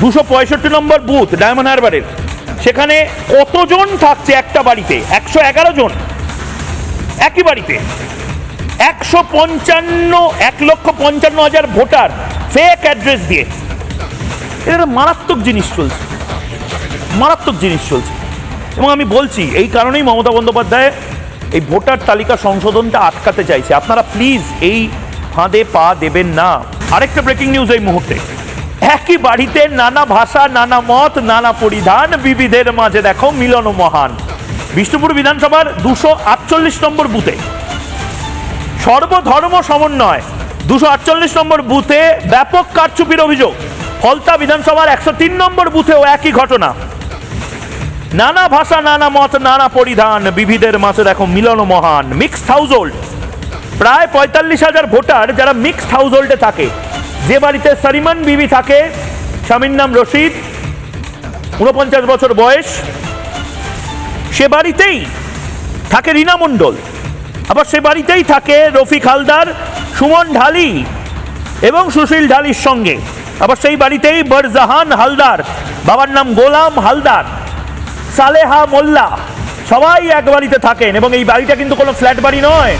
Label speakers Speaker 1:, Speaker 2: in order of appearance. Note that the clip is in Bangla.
Speaker 1: দুশো পঁয়ষট্টি নম্বর বুথ ডায়মন্ড হারবারের। সেখানে কতজন থাকছে একটা বাড়িতে? একশো এগারো জন। একই বাড়িতে। একশো পঞ্চান্ন, এক লক্ষ পঞ্চান্ন হাজার ভোটার ফেক অ্যাড্রেস দিয়ে। এটা মারাত্মক জিনিস চলছে। মারাত্মক জিনিস চলছে। এবং আমি বলছি, এই কারণেই মমতা বন্দ্যোপাধ্যায় এই ভোটার তালিকা সংশোধনটা আটকাতে চাইছে। আপনারা প্লিজ এই ফাঁদে পা দেবেন না। আরেকটা ব্রেকিং নিউজ এই মুহূর্তে। একই বাড়িতে নানা ভাষা, নানা মত, নানা পরিধান, বিবিধের মাঝে দেখো মিলন মহান। বিষ্ণুপুর বিধানসভার দুশো আটচল্লিশ নম্বর বুথে। সর্বধর্ম সমন্বয়, দুশো আটচল্লিশ নম্বর বুথে ব্যাপক কারচুপির অভিযোগ। ফলতা বিধানসভার একশো তিন নম্বর বুথেও একই ঘটনা। নানা ভাষা, নানা মত, নানা পরিধান, বিবিধের মাঝে দেখো মিলন মহান মিক্সড হাউস প্রায় পঁয়তাল্লিশ হাজার ভোটার যারা মিক্সড হাউস হোল্ডে থাকে। যে বাড়িতে সারিমান বিবি থাকে, স্বামীর নাম রশিদ উনপঞ্চাশ বছর বয়স, সে বাড়িতেই থাকে রীনা মণ্ডল। আবার সে বাড়িতেই থাকে রফিক হালদার, সুমন ঢালি এবং সুশীল ঢালির সঙ্গে। আবার সেই বাড়িতেই বরজাহান হালদার, বাবার নাম গোলাম হালদার, সালেহা মোল্লা সবাই এক বাড়িতে থাকেন এবং এই বাড়িটা কিন্তু কোনো ফ্ল্যাট বাড়ি নয়।